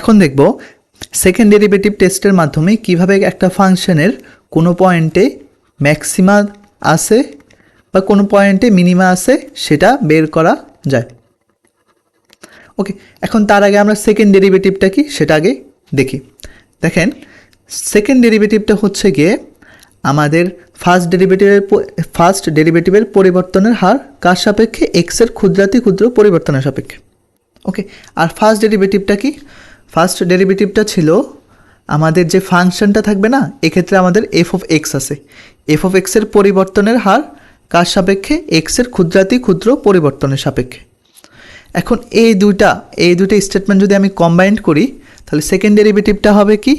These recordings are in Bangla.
এখন দেখব সেকেন্ড ডেরিভেটিভ টেস্টের মাধ্যমে কীভাবে একটা ফাংশনের কোনো পয়েন্টে ম্যাক্সিমা আছে বা কোনো পয়েন্টে মিনিমা আছে সেটা বের করা যায়। ওকে এখন তার আগে আমরা সেকেন্ড ডেরিভেটিভটা কি সেটা আগে দেখি। দেখেন সেকেন্ড ডেরিভেটিভটা হচ্ছে গিয়ে আমাদের ফার্স্ট ডেরিভেটিভের ফার্স্ট ডেরিভেটিভের পরিবর্তনের হার কার সাপেক্ষে? এক্সের ক্ষুদ্রাতি ক্ষুদ্র পরিবর্তনের সাপেক্ষে। ওকে আর ফার্স্ট ডেরিভেটিভটা কি? ফার্স্ট ডেরিভেটিভটা ছিল আমাদের যে ফাংশনটা থাকবে না, এক্ষেত্রে আমাদের এফ অফ এক্স আছে। এফ অফ এক্সের পরিবর্তনের হার কার সাপেক্ষে? এক্সের ক্ষুদ্রাতি ক্ষুদ্র পরিবর্তনের সাপেক্ষে। এখন এই দুইটা, এই দুটো স্টেটমেন্ট যদি আমি কম্বাইন্ড করি, তাহলে সেকেন্ড ডেরিভেটিভটা হবে কি?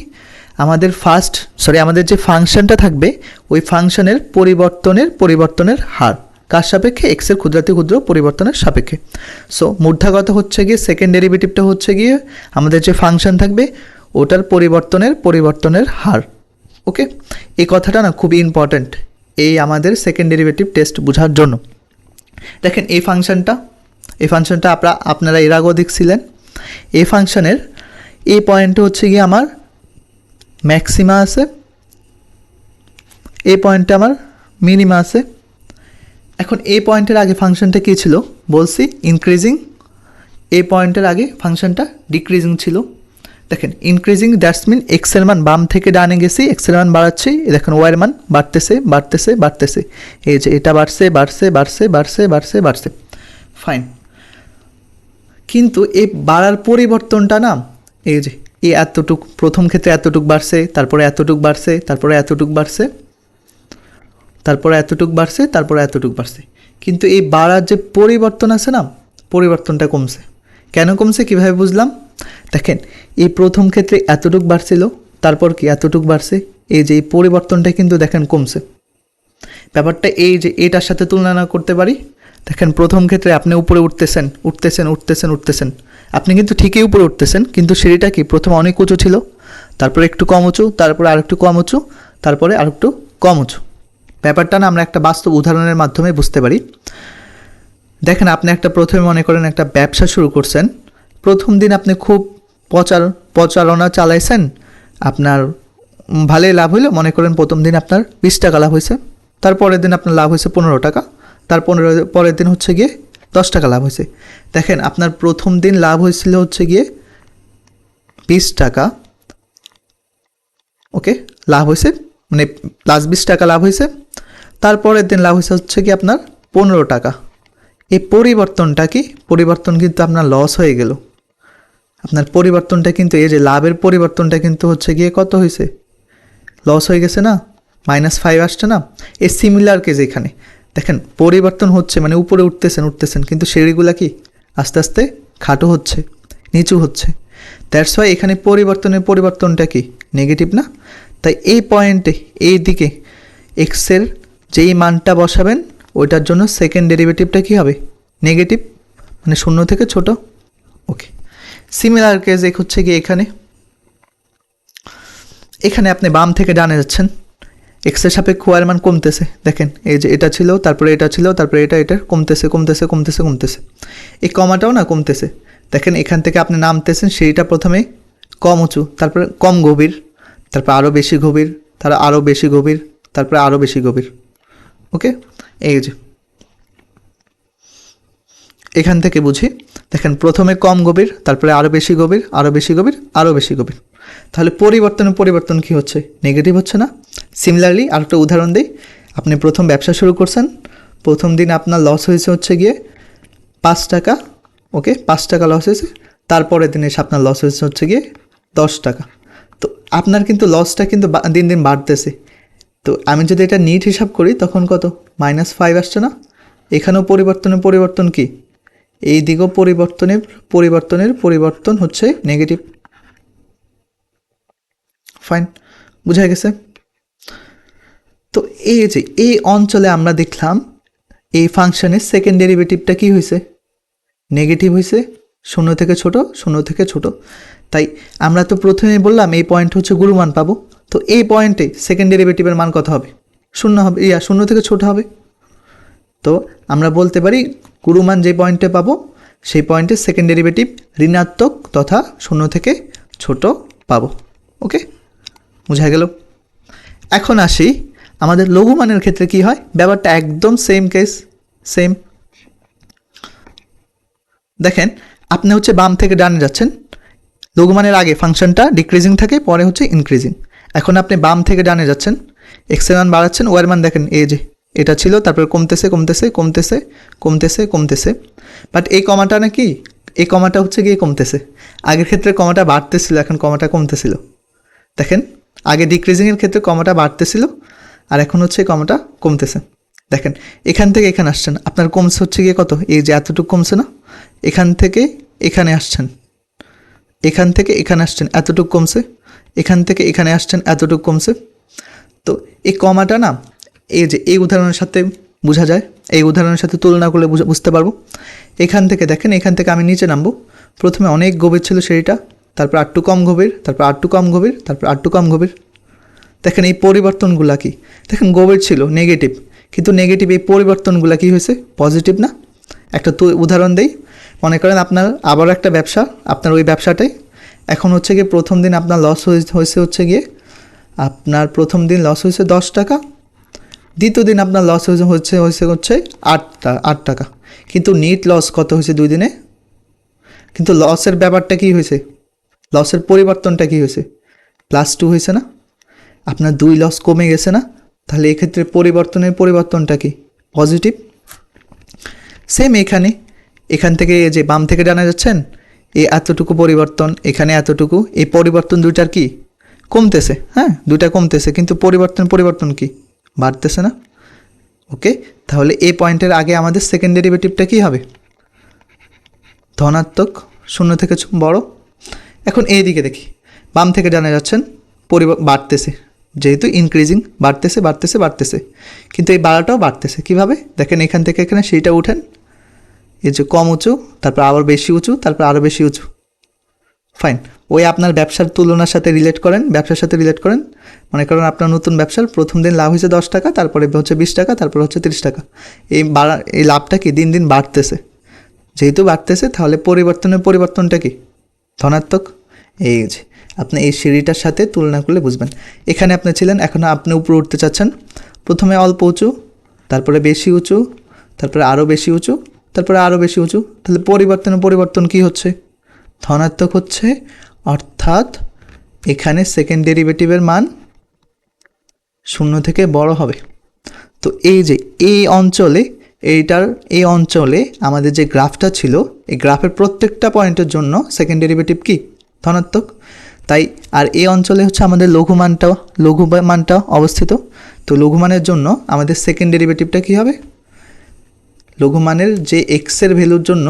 আমাদের ফার্স্ট সরি আমাদের যে ফাংশনটা থাকবে, ওই ফাংশনের পরিবর্তনের পরিবর্তনের হার। কার সাপেক্ষে? এক্সের ক্ষুদ্রাতি ক্ষুদ্র পরিবর্তনের সাপেক্ষে। সো মূর্ধাগত হচ্ছে গিয়ে সেকেন্ড ডেরিভেটিভটা হচ্ছে গিয়ে, আমাদের যে ফাংশন থাকবে, ওটার পরিবর্তনের পরিবর্তনের হার। ওকে এই কথাটা না খুবই ইম্পর্ট্যান্ট এই আমাদের সেকেন্ড ডেরিভেটিভ টেস্ট বোঝার জন্য। দেখেন, এই ফাংশনটা এই ফাংশনটা আপনারা আপনারা এর আগেও দেখছিলেন। এই ফাংশনের এই পয়েন্টে হচ্ছে গিয়ে আমার ম্যাক্সিমা আছে। এই পয়েন্টে আমার মিনিমা আছে। এখন এই পয়েন্টের আগে ফাংশনটা কী ছিল? বলছি ইনক্রিজিং এই পয়েন্টের আগে ফাংশনটা ডিক্রিজিং ছিল। দেখেন ইনক্রিজিং দ্যাটস মিন এক্সের মান বাম থেকে ডানে গেছি এক্সের মান বাড়াচ্ছি, দেখেন ওয়াইয়ের মান বাড়তেছে বাড়তেছে বাড়তেছে। এই যে এটা বাড়ছে বাড়ছে বাড়ছে বাড়ছে বাড়ছে বাড়ছে। ফাইন কিন্তু এই বাড়ার পরিবর্তনটা না, এই যে এই এতটুক, প্রথম ক্ষেত্রে এতটুক বাড়ছে, তারপরে এতটুক বাড়ছে, তারপরে এতটুক বাড়ছে তারপরে এতটুক বাড়ছে, তারপরে এতটুক বাড়ছে। কিন্তু এই বাড়ার যে পরিবর্তন আছে না, পরিবর্তনটা কমছে। কেন কমছে কীভাবে বুঝলাম? দেখেন, এই প্রথম ক্ষেত্রে এতটুক বাড়ছিল, তারপর কি এতটুক বাড়ছে? এই যে এই পরিবর্তনটা কিন্তু দেখেন কমছে। ব্যাপারটা এই যে এটার সাথে তুলনা না করতে পারি। দেখেন, প্রথম ক্ষেত্রে আপনি উপরে উঠতেছেন উঠতেছেন উঠতেছেন উঠতেছেন। আপনি কিন্তু ঠিকই উপরে উঠতেছেন, কিন্তু সিঁড়িটা কি? প্রথম অনেক উঁচু ছিল, তারপরে একটু কম উঁচু, তারপরে আরেকটু কম উঁচু, তারপরে আরেকটু কম উঁচু। ব্যাপারটা না আমরা একটা বাস্তব উদাহরণের মাধ্যমে বুঝতে পারি। দেখেন, আপনি একটা প্রথমে মনে করেন একটা ব্যবসা শুরু করছেন। প্রথম দিন আপনি খুব প্রচার প্রচারণা চালাইছেন। আপনার ভালোই লাভ হইল। মনে করেন প্রথম দিন আপনার বিশ টাকা লাভ হয়েছে তারপরের দিন আপনার লাভ হয়েছে পনেরো টাকা। তার পনেরো, পরের দিন হচ্ছে গিয়ে দশ টাকা লাভ হয়েছে দেখেন, আপনার প্রথম দিন লাভ হয়েছিল হচ্ছে গিয়ে বিশ টাকা। ওকে, লাভ হয়েছে মানে প্লাস বিশ টাকা লাভ হয়েছে তারপরের দিন লাভ হয়েছে হচ্ছে কি আপনার পনেরো টাকা। এই পরিবর্তনটা কি? পরিবর্তন কিন্তু আপনার লস হয়ে গেল। আপনার পরিবর্তনটা কিন্তু এই যে লাভের পরিবর্তনটা কিন্তু হচ্ছে গিয়ে কত হয়েছে? লস হয়ে গেছে না? মাইনাস ফাইভ আসছে না? এ সিমিলার কেজ এখানে। দেখেন, পরিবর্তন হচ্ছে মানে উপরে উঠতেছেন উঠতেছেন, কিন্তু সিঁড়িগুলা কি? আস্তে আস্তে খাটো হচ্ছে, নিচু হচ্ছে। দ্যাটস ওয়াই এখানে পরিবর্তনের পরিবর্তনটা কি? নেগেটিভ না? তাই এই পয়েন্টে এই দিকে এক্সের যেই মানটা বসাবেন, ওইটার জন্য সেকেন্ড ডেরিভেটিভটা কী হবে? নেগেটিভ মানে শূন্য থেকে ছোট? ওকে সিমিলার কেস এক হচ্ছে কি এখানে। এখানে আপনি বাম থেকে ডানে যাচ্ছেন। এক্সের সাপেক্ষ ওয়ার মান কমতেছে। দেখেন, এই যে এটা ছিল, তারপরে এটা ছিল, তারপরে এটা এটা কমতেছে কমতেছে কমতেছে কমতেছে। এই কমাটাও না কমতেছে। দেখেন, এখান থেকে আপনি নামতেছেন, সেইটা প্রথমে কম উঁচু, তারপরে কম গভীর, তারপর আরও বেশি গভীর তার আরও বেশি গভীর, তারপরে আরও বেশি গভীর। ওকে? এই যে। এখান থেকে বুঝি, দেখেন প্রথমে কম গভীর, তারপরে আরও বেশি গভীর আরও বেশি গভীর আরও বেশি গভীর। তাহলে পরিবর্তনে, পরিবর্তন কি হচ্ছে? নেগেটিভ হচ্ছে না? সিমিলারলি আরেকটা উদাহরণ দিই। আপনি প্রথম ব্যবসা শুরু করছেন, প্রথম দিন আপনার লস হয়েছে হচ্ছে গিয়ে পাঁচ টাকা, ওকে? পাঁচ টাকা লস হয়েছে, তারপরের দিন এসে আপনার লস হয়েছে হচ্ছে গিয়ে দশ টাকা। তো আপনার কিন্তু লসটা কিন্তু দিন দিন বাড়তেছে। তো আমি যদি এটা নিট হিসাব করি, তখন কত? মাইনাস ফাইভ আসছে না? এখানেও পরিবর্তনের পরিবর্তন কি? এই দিকেও পরিবর্তনের পরিবর্তনের পরিবর্তন হচ্ছে নেগেটিভ ফাইন বুঝা গেছে? তো এই যে, এই অঞ্চলে আমরা দেখলাম, এই ফাংশনের সেকেন্ড ডেরিভেটিভটা কি হয়েছে নেগেটিভ হয়েছে শূন্য থেকে ছোট, শূন্য থেকে ছোট। তাই আমরা তো প্রথমেই বললাম এই পয়েন্ট হচ্ছে গুরুমান পাবো। তো এই পয়েন্টে সেকেন্ড ডেরিভেটিভের মান কত হবে? শূন্য হবে, ইয়া, শূন্য থেকে ছোট হবে। তো আমরা বলতে পারি কুরুমান যে পয়েন্টে পাবো, সেই পয়েন্টে সেকেন্ড ডেরিভেটিভ ঋণাত্মক তথা শূন্য থেকে ছোট পাবো। ওকে বোঝা গেল? এখন আসি আমাদের লঘুমানের ক্ষেত্রে কি হয়? ব্যাপারটা একদম সেম কেস সেম দেখেন, আপনি হচ্ছে বাম থেকে ডানে যাচ্ছেন। লঘুমানের আগে ফাংশনটা ডিক্রিজিং থাকে, পরে হচ্ছে ইনক্রিজিং এখন আপনি বাম থেকে ডানে যাচ্ছেন এক্সের মান বাড়াচ্ছেন ওয়ার মান দেখেন, এই যে, এটা ছিল, তারপর কমতেছে কমতেছে কমতেছে কমতেছে কমতেছে। বাট এই কমাটা নাকি, এই কমাটা হচ্ছে গিয়ে কমতেছে। আগের ক্ষেত্রে কমাটা বাড়তেছিল, এখন কমাটা কমতেছিল। দেখেন, আগে ডিক্রিজিংয়ের ক্ষেত্রে কমাটা বাড়তেছিল, আর এখন হচ্ছে কমাটা কমতেছে। দেখেন, এখান থেকে এখানে আসছেন, আপনার কমছে হচ্ছে গিয়ে কত? এই যে এতটুকু কমছে না? এখান থেকে এখানে আসছেন। এখান থেকে এখানে আসছেন, এতটুকু কমছে? এখান থেকে এখানে আসছেন এতটুকু কমছে তো এই কমাটা না, এই যে এই উদাহরণের সাথে বোঝা যায়, এই উদাহরণের সাথে তুলনা করলে বুঝা- বুঝতে পারব। এখান থেকে দেখেন, এখান থেকে আমি নিচে নামবো। প্রথমে অনেক গভীর ছিল সেইটা তারপর আটটু কম গভীর, তারপর আটটু কম গভীর, তারপর আটটু কম গভীর। দেখেন এই পরিবর্তনগুলা কি? দেখেন গভীর ছিল নেগেটিভ কিন্তু নেগেটিভ এই পরিবর্তনগুলা কি হয়েছে? পজিটিভ না? একটা তো উদাহরণ দেই। মনে করেন আপনার আবার একটা ব্যবসা, আপনার ওই ব্যবসাটাই এখন হচ্ছে গিয়ে প্রথম দিন আপনার লস হয়েছে হচ্ছে গিয়ে আপনার প্রথম দিন লস হয়েছে দশ টাকা, দ্বিতীয় দিন আপনার লস হয়েছে, হচ্ছে হয়েছে হচ্ছে আটটা আট টাকা। কিন্তু নিট লস কত হয়েছে দুই দিনে? কিন্তু লসের ব্যাপারটা কি হয়েছে? লসের পরিবর্তনটা কি হয়েছে? প্লাস টু হয়েছে না? আপনার দুই লস কমে গেছে না? তাহলে এক্ষেত্রে পরিবর্তনের পরিবর্তনটা কি? পজিটিভ সেম এখানে, এখান থেকে যে বাম থেকে জানা যাচ্ছেন এই এতটুকু পরিবর্তন, এখানে এতটুকু এই পরিবর্তন দুইটার কি? কমতেছে হ্যাঁ? দুইটা কমতেছে, কিন্তু পরিবর্তন পরিবর্তন কি? বাড়তেছে না? ওকে, তাহলে এই পয়েন্টের আগে আমাদের সেকেন্ড ডেরিভেটিভটা কী হবে? ধনাত্মক, শূন্য থেকে বড়। এখন এই দিকে দেখি। বাম থেকে জানা যাচ্ছেন পরিবার বাড়তেছে। যেহেতু ইনক্রিজিং বাড়তেছে বাড়তেছে বাড়তেছে। কিন্তু এই বাড়াটাও বাড়তেছে। কীভাবে? দেখেন এখান থেকে এখানে, সেইটা উঠেন। এই যে কম উঁচু, তারপর আবার বেশি উঁচু, তারপর আরও বেশি উঁচু। ফাইন ওই আপনার ব্যবসার তুলনার সাথে রিলেট করেন, ব্যবসার সাথে রিলেট করেন। মনে করেন আপনার নতুন ব্যবসার প্রথম দিন লাভ হয়েছে দশ টাকা, তারপরে হচ্ছে বিশ টাকা, তারপর হচ্ছে তিরিশ টাকা। এই বাড়া, এই লাভটা কি দিন দিন বাড়তেছে? যেহেতু বাড়তেছে, তাহলে পরিবর্তনের পরিবর্তনটা কি? ধনাত্মক। এই যে, আপনি এই সিঁড়িটার সাথে তুলনা করলে বুঝবেন। এখানে আপনি ছিলেন, এখন আপনি উপরে উঠতে চাচ্ছেন। প্রথমে অল্প উঁচু, তারপরে বেশি উঁচু, তারপরে আরও বেশি উঁচু তারপরে আরও বেশি উঁচু। তাহলে পরিবর্তনের পরিবর্তন কি হচ্ছে? ধনাত্মক হচ্ছে, অর্থাৎ এখানে সেকেন্ড ডেরিভেটিভের মান শূন্য থেকে বড় হবে। তো এই যে এই অঞ্চলে, এইটার এই অঞ্চলে আমাদের যে গ্রাফটা ছিল, এই গ্রাফের প্রত্যেকটা পয়েন্টের জন্য সেকেন্ড ডেরিভেটিভ কি? ধনাত্মক। তাই আর এই অঞ্চলে হচ্ছে আমাদের লঘুমানটা লঘু মানটা অবস্থিত। তো লঘুমানের জন্য আমাদের সেকেন্ড ডেরিভেটিভটা কী হবে? লঘুমানের যে এক্সের ভ্যালুর জন্য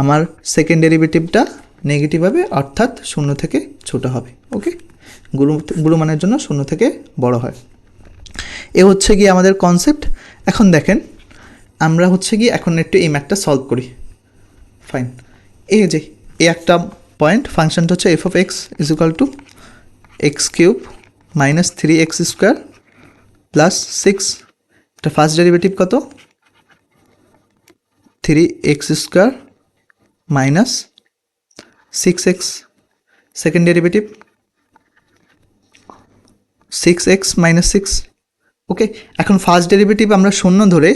আমার সেকেন্ড ডেরিভেটিভটা নেগেটিভ হবে, অর্থাৎ শূন্য থেকে ছোট হবে ওকে গুরু গুরুমানের জন্য শূন্য থেকে বড় হয়। এ হচ্ছে গিয়ে আমাদের কনসেপ্ট এখন দেখেন, আমরা হচ্ছে গিয়ে এখন একটু এই ম্যাথটা সলভ করি। ফাইন এই যে, এই একটা পয়েন্ট ফাংশনটা হচ্ছে F of X is equal to X cube minus three X square plus six এটা ফার্স্ট ডেরিভেটিভ কত? Three X square minus six X second derivative six X minus six okay এখন ফার্স্ট ডেরিভেটিভ আমরা শূন্য ধরে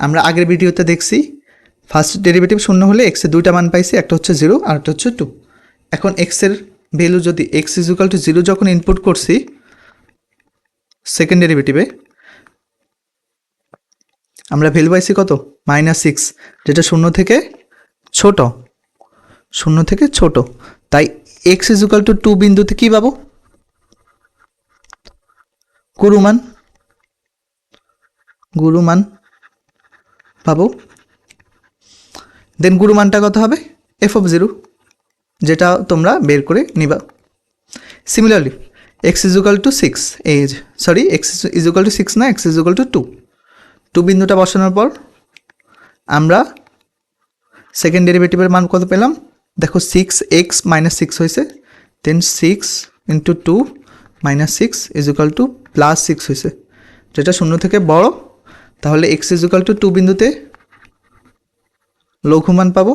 আমরা আগের ভিডিওতে দেখছি ফার্স্ট ডেরিভেটিভ শূন্য হলে এক্সের দুইটা মান পাইছি, একটা হচ্ছে জিরো আর একটা হচ্ছে টু এখন এক্সের ভ্যালু যদি X is equal to zero যখন ইনপুট করছি সেকেন্ড ডেরিভেটিভে আমরা ভ্যালু পাইছি কত? মাইনাস সিক্স যেটা শূন্য থেকে ছোট। শূন্য থেকে ছোট। তাই এক্স ইজুকাল টু টু বিন্দুতে কী পাবো? গুরুমান। গুরুমান পাবো। দেন গুরুমানটা কত হবে? এফ অফ জিরো যেটা তোমরা বের করে নিবা। Similarly X is equal to six as sorry X is equal to six না X is equal to two two বিন্দুটা বসানোর পর আমরা সেকেন্ড ডেরিভেটিভের মান কত পেলাম? দেখো সিক্স এক্স মাইনাস সিক্স হয়েছে then six into two minus six is equal to plus six হয়েছে। যেটা শূন্য থেকে বড়, তাহলে এক্স ইজুকাল টু টু বিন্দুতে লঘু মান পাবো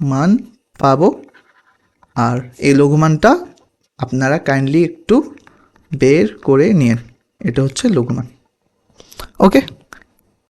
মান পাবো, আর এই লঘুমানটা আপনারা কাইন্ডলি একটু বের করে নিন এটা হচ্ছে লঘুমান। ওকে